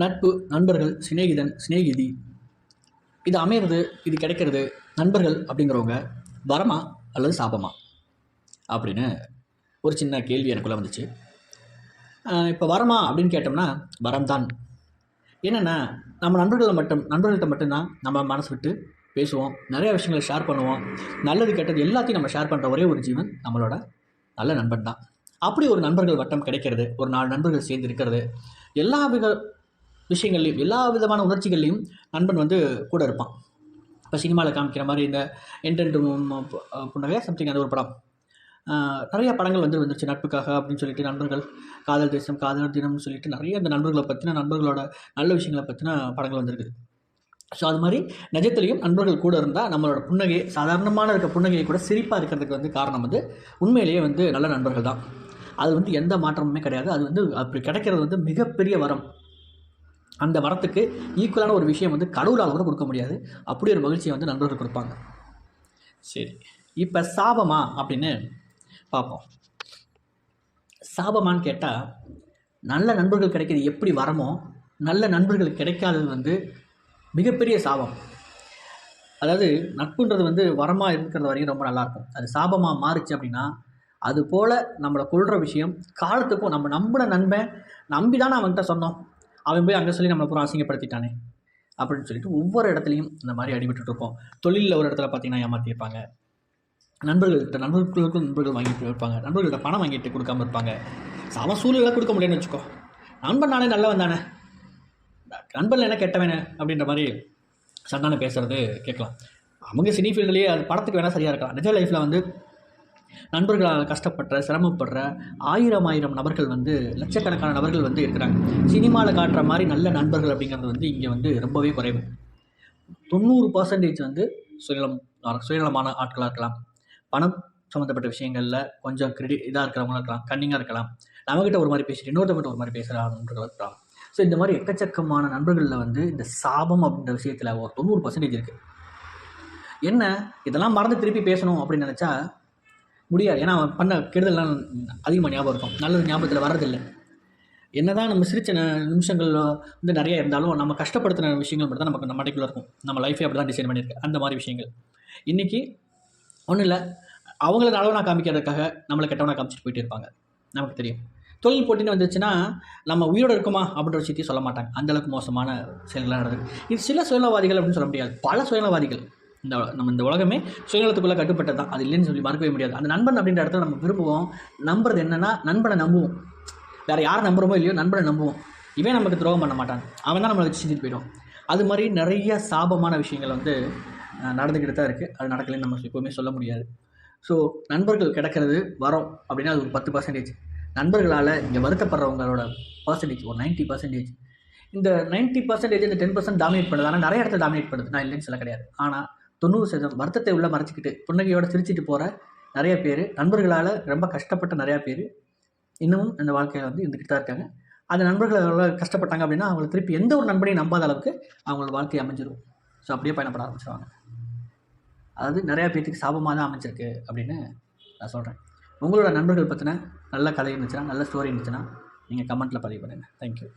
நட்பு நண்பர்கள் சிநேகிதன் சிநேகிதி. இது அமையிறது இது கிடைக்கிறது நண்பர்கள் அப்படிங்கிறவங்க வரமா அல்லது சாபமா? அப்படின்னு ஒரு சின்ன கேள்வி எனக்குள்ளே வந்துச்சு. இப்போ வரமா அப்படின்னு கேட்டோம்னா வரம் தான் என்னென்னா நம்ம நண்பர்களை மட்டும் நண்பர்கள்ட்ட மட்டும்தான் நம்ம மனசு விட்டு பேசுவோம். நிறைய விஷயங்களை ஷேர் பண்ணுவோம். நல்லது கெட்டது எல்லாத்தையும் நம்ம ஷேர் பண்ணுற ஒரே ஒரு ஜீவன் நம்மளோட நல்ல நண்பன் தான் அப்படி ஒரு நண்பர்கள் வட்டம் கிடைக்கிறது ஒரு நாலு நண்பர்கள் சேர்ந்து இருக்கிறது எல்லா வித விஷயங்கள்லையும் எல்லா விதமான உணர்ச்சிகள்லையும் நண்பன் வந்து கூட இருப்பான். இப்போ சினிமாவில் காமிக்கிற மாதிரி இந்த என்டென்ட் புன்னகை சம்திங் அந்த ஒரு படம். நிறையா படங்கள் வந்து வந்துருச்சு. நட்புக்காக அப்படின்னு சொல்லிட்டு நண்பர்கள் காதல் தேசம் காதலர் தினம்னு சொல்லிட்டு நிறைய அந்த நண்பர்களை பற்றின நண்பர்களோட நல்ல விஷயங்களை பற்றின படங்கள் வந்திருக்குது ஸோ அது மாதிரி நிஜத்துலேயும் நண்பர்கள் கூட இருந்தால் நம்மளோட புன்னகை சாதாரணமான இருக்க புன்னகையை கூட சிரிப்பாக இருக்கிறதுக்கு வந்து காரணம் வந்து உண்மையிலேயே வந்து நல்ல நண்பர்கள் தான். அது வந்து எந்த மாற்றமுமே கிடையாது. அது வந்து அப்படி கிடைக்கிறது வந்து மிகப்பெரிய வரம். அந்த வரத்துக்கு ஈக்குவலான ஒரு விஷயம் வந்து கடவுளால் கூட கொடுக்க முடியாது. அப்படி ஒரு மகிழ்ச்சியை வந்து நண்பர்கள் கொடுப்பாங்க. சரி. இப்போ சாபமா அப்படின்னு பார்ப்போம். சாபமான்னு கேட்டால் நல்ல நண்பர்கள் கிடைக்கிறது எப்படி வரமோ நல்ல நண்பர்கள் கிடைக்காதது வந்து மிகப்பெரிய சாபம். அதாவது நட்புன்றது வந்து வரமாக இருக்கிறது வரைக்கும் ரொம்ப நல்லாயிருக்கும். அது சாபமாக மாறுச்சு அப்படின்னா அது போல் நம்மளை கொள்கிற விஷயம் காலத்துக்கும் நம்ம நம்பின நண்பன் நம்பி தானே அவன்கிட்ட சொன்னோம். அவன் போய் அங்கே சொல்லி நம்மளை பூரா அசிங்கப்படுத்திட்டானே அப்படின்னு சொல்லிட்டு ஒவ்வொரு இடத்துலையும் இந்த மாதிரி அடிபட்டு இருப்போம். தொழிலில் ஒரு இடத்துல பார்த்தீங்கன்னா ஏமாற்றிருப்பாங்க நண்பர்கள்கிட்ட நண்பர்களுக்கும் நண்பர்கள் வாங்கிட்டு இருப்பாங்க நண்பர்கள்ட்ட பணம் வாங்கிட்டு கொடுக்காம இருப்பாங்க. அவன் சூழ்நிலை கொடுக்க முடியும்னு வச்சுக்கோ. நண்பன் நானே நல்லவன் தானே. நண்பன் என்ன கெட்டவனே அப்படின்ற மாதிரி சண்டான பேசுறது கேட்கலாம். அவங்க சினி ஃபீல்டுலேயே அது படத்துக்கு வேணால் சரியாக இருக்கலாம். நிஜ லைஃப்பில் வந்து நண்பர்களால் கஷ்டப்படுற சிரமப்படுற ஆயிரம் ஆயிரம் நபர்கள் வந்து லட்சக்கணக்கான நபர்கள் வந்து இருக்கிறாங்க. சினிமாவில் காட்டுற மாதிரி நல்ல நண்பர்கள் அப்படிங்கிறது வந்து இங்கே வந்து ரொம்பவே குறைவு. தொண்ணூறு பர்சன்டேஜ் வந்து சுயநலம் சுயநலமான ஆட்களாக இருக்கலாம். பணம் சம்மந்தப்பட்ட விஷயங்களில் கொஞ்சம் கிரெடிட் இதாக இருக்கிறவங்களா இருக்கலாம் கன்னிங்காக இருக்கலாம். நம்மகிட்ட ஒரு மாதிரி பேசிட்டு இன்னொருத்தவங்கிட்ட ஒரு மாதிரி பேசுகிற நண்பர்கள் இருக்கலாம். ஸோ இந்த மாதிரி எக்கச்சக்கமான நண்பர்களில் வந்து இந்த சாபம் அப்படின்ற விஷயத்தில் ஒரு தொண்ணூறு பர்சன்டேஜ் இருக்குது என்ன? இதெல்லாம் மறந்து திருப்பி பேசணும் அப்படின்னு நினச்சா முடியாது. ஏன்னா அவன் பண்ண கெடுதல்லாம் அதிகமாக ஞாபகம் இருக்கும். நல்லது ஞாபகத்தில் வர்றதில்லை. என்னதான் நம்ம சிரிச்ச நிமிஷங்கள் வந்து நிறைய இருந்தாலும் நம்ம கஷ்டப்படுத்தின விஷயங்கள் மட்டும் தான் நமக்கு நம்ம மண்டைக்குள்ள இருக்கும். நம்ம லைஃபே அப்படி தான் டிசைன் பண்ணியிருக்கு. அந்த மாதிரி விஷயங்கள். இன்றைக்கி ஒன்றும் இல்லை. அவங்கள நல்லவனா காமிக்கிறதுக்காக நம்மளை கெட்டவனாக காமிச்சிட்டு போயிட்டு இருப்பாங்க. நமக்கு தெரியும். தொழில் போட்டின்னு வந்துச்சுன்னா நம்ம உயிரோடு இருக்குமா அப்படின்ற விஷயத்தையும் சொல்ல மாட்டாங்க. அந்த அளவுக்கு மோசமான செயல்களாக நடக்குது. இது சில சுயநலவாதிகள் அப்படின்னு சொல்ல முடியாது. பல சுயநலவாதிகள். இந்த நம்ம இந்த உலகமே சுயநலத்துக்குள்ளே கட்டுப்பட்டது தான் அது இல்லைன்னு சொல்லி மறக்கவே முடியாது. அந்த நண்பன் அப்படின்ற இடத்துல நம்ம விரும்புவோம். நம்புறது என்னன்னா நண்பனை நம்புவோம். வேறு யாரை நம்புறோமோ இல்லையோ நண்பனை நம்புவோம். இவன் நமக்கு துரோகம் பண்ண மாட்டான். அவன் தான் நம்மளை வச்சு செஞ்சுட்டு போயிடும். அது மாதிரி நிறைய சாபமான விஷயங்கள் வந்து நடந்துக்கிட்டு தான் இருக்குது அது நடக்கலைன்னு நம்ம எப்போவுமே சொல்ல முடியாது. ஸோ நண்பர்கள் கிடைக்கிறது வரோம் அப்படின்னா அது ஒரு பத்து பர்சன்டேஜ் நண்பர்களால் இங்கே வருத்தப்படுறவங்களோட பர்சன்டேஜ் ஒரு 90% பர்சன்டேஜ் இந்த 90% பர்சன்டேஜ் இந்த டென் பர்சன்ட் டாமினேட் பண்ணுது. ஆனால் நிறைய இடத்துல டாமினேட் பண்ணுது. நான் இல்லைன்னு சொல்ல கிடையாது. ஆனால் தொண்ணூறு சதவீதம் வருத்தத்தை உள்ள மறைச்சிக்கிட்டு புன்னகையோடு சிரிச்சிட்டு போகிற நிறைய பேர் நண்பர்களால் ரொம்ப கஷ்டப்பட்ட நிறையா பேர் இன்னமும் அந்த வாழ்க்கையில் வந்து இருந்துக்கிட்டு தான் இருக்காங்க. அந்த நண்பர்கள் எவ்வளோ கஷ்டப்பட்டாங்க அப்படின்னா அவங்களை திருப்பி எந்த ஒரு நண்பனையும் நம்பாத அளவுக்கு அவங்களோட வாழ்க்கை அமைஞ்சிரும். ஸோ அப்படியே பயணப்பட ஆரம்பிச்சிருவாங்க. அதாவது நிறையா பேர்த்துக்கு சாபமாக தான் அமைஞ்சிருக்கு அப்படின்னு நான் சொல்கிறேன் உங்களோட நண்பர்கள் பற்றின நல்ல கதை இருந்துச்சுன்னா நல்ல ஸ்டோரி இருந்துச்சுன்னா நீங்கள் கமெண்ட்டில் பதிவு பண்ணுங்கள் தேங்க்யூ